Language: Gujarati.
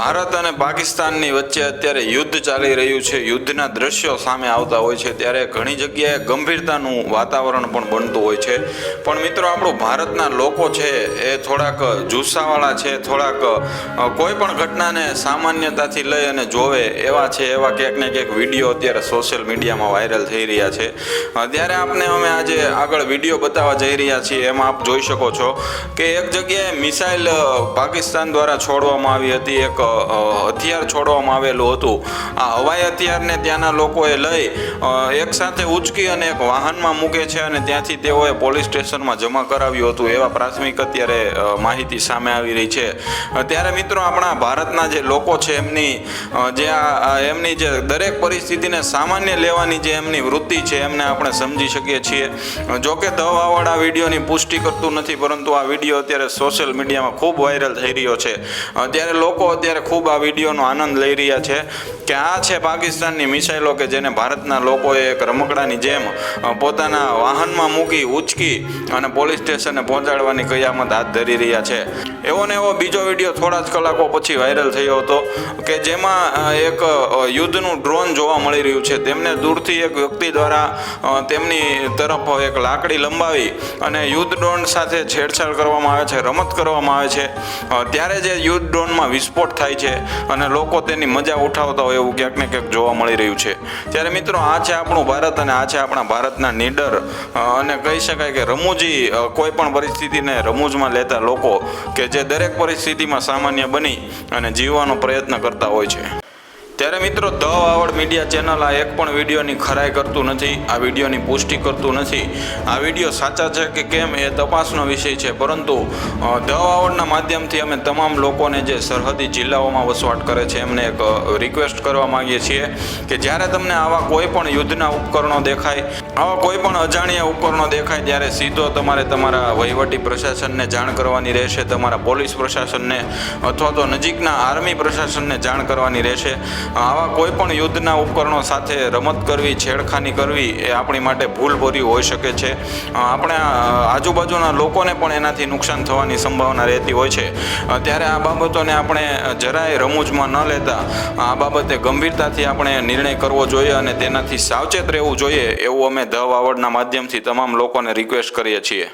ભારત અને પાકિસ્તાનની વચ્ચે અત્યારે યુદ્ધ ચાલી રહ્યું છે. યુદ્ધના દ્રશ્યો સામે આવતા હોય છે ત્યારે ઘણી જગ્યાએ ગંભીરતાનું વાતાવરણ પણ બનતું હોય છે. પણ મિત્રો, આપણું ભારતના લોકો છે એ થોડાક જુસ્સાવાળા છે, થોડાક કોઈ પણ ઘટનાને સામાન્યતાથી લઈ અને જોવે એવા છે, એવા ક્યાંક ને ક્યાંક વીડિયો અત્યારે સોશિયલ મીડિયામાં વાયરલ થઈ રહ્યા છે. ત્યારે આપને અમે આજે આગળ વીડિયો બતાવવા જઈ રહ્યા છીએ. એમાં આપ જોઈ શકો છો કે એક જગ્યાએ મિસાઇલ પાકિસ્તાન દ્વારા છોડવામાં આવી હતી. એક હથિયાર છોડવામાં આવેલું હતું. આ હવાઈ હથિયારને ત્યાંના લોકોએ લઈ એકસાથે એક સાથે ઉચકી અને એક વાહનમાં મૂકે છે અને ત્યાંથી તેઓએ પોલીસ સ્ટેશનમાં જમા કરાવ્યું હતું. એવા પ્રાથમિક અત્યારે માહિતી સામે આવી રહી છે. ત્યારે મિત્રો આપણા ભારતના જે લોકો છે એમની જે આ એમની જે દરેક પરિસ્થિતિને સામાન્ય લેવાની જે એમની વૃત્તિ છે એમને આપણે સમજી શકીએ છીએ. જોકે દવાવાળ આ વિડીયોની પુષ્ટિ કરતું નથી, પરંતુ આ વીડિયો અત્યારે સોશિયલ મીડિયામાં ખૂબ વાયરલ થઈ રહ્યો છે. અત્યારે ત્યારે લોકો અત્યારે ખૂબ આ વિડીયોનો આનંદ લઈ રહ્યા છે કે આ છે પાકિસ્તાનની મિસાઇલો કે જેને ભારતના લોકોએ એક રમકડાની જેમ પોતાના વાહનમાં મૂકી, ઉચકી અને પોલીસ સ્ટેશને પહોંચાડવાની કયામત હાથ ધરી રહ્યા છે. એવો ને એવો બીજો વીડિયો થોડા જ કલાકો પછી વાયરલ થયો હતો કે જેમાં એક યુદ્ધનું ડ્રોન જોવા મળી રહ્યું છે. તેમને દૂરથી એક વ્યક્તિ દ્વારા તેમની તરફ એક લાકડી લંબાવી અને યુદ્ધ ડ્રોન સાથે છેડછાડ કરવામાં આવે છે, રમત કરવામાં આવે છે. ત્યારે જે યુદ્ધ ડ્રોનમાં વિસ્ફોટ થાય છે અને લોકો તેની મજા ઉઠાવતા હોય એવું ક્યાંક ને ક્યાંક જોવા મળી રહ્યું છે. ત્યારે મિત્રો, આ છે આપણું ભારત અને આ છે આપણા ભારતના નીડર. અને કહી શકાય કે રમૂજી કોઈ પણ પરિસ્થિતિને રમૂજમાં લેતા લોકો કે જે દરેક પરિસ્થિતિમાં સામાન્ય બની અને જીવવાનો પ્રયત્ન કરતા હોય છે. ત્યારે મિત્રો ધ વાવડ મીડિયા ચેનલ આ એક પણ વિડીયોની ખરાઈ કરતું નથી, આ વિડીયોની પુષ્ટિ કરતું નથી. આ વીડિયો સાચા છે કે કેમ એ તપાસનો વિષય છે, પરંતુ ધ વાવડના માધ્યમથી અમે તમામ લોકોને જે સરહદી જિલ્લાઓમાં વસવાટ કરે છે, એમને એક રિક્વેસ્ટ કરવા માગીએ છીએ કે જ્યારે તમને આવા કોઈ પણ યુદ્ધના ઉપકરણો દેખાય, આવા કોઈ પણ અજાણ્યા ઉપકરણો દેખાય, ત્યારે સીધો તમારે તમારા વહીવટી પ્રશાસનને જાણ કરવાની રહેશે, તમારા પોલીસ પ્રશાસનને અથવા તો નજીકના આર્મી પ્રશાસનને જાણ કરવાની રહેશે. આવા કોઈ પણ યુદ્ધના ઉપકરણો સાથે રમત કરવી, છેડખાની કરવી એ આપણી માટે ભૂલભર્યું હોઈ શકે છે. આપણે આજુબાજુના લોકોને પણ એનાથી નુકસાન થવાની સંભાવના રહેતી હોય છે. ત્યારે આ બાબતોને આપણે જરાય રમૂજમાં ન લેતા, આ બાબતે ગંભીરતાથી આપણે નિર્ણય કરવો જોઈએ અને તેનાથી સાવચેત રહેવું જોઈએ એવું અમે ધ વાવડના માધ્યમથી તમામ લોકોને રિક્વેસ્ટ કરીએ છીએ.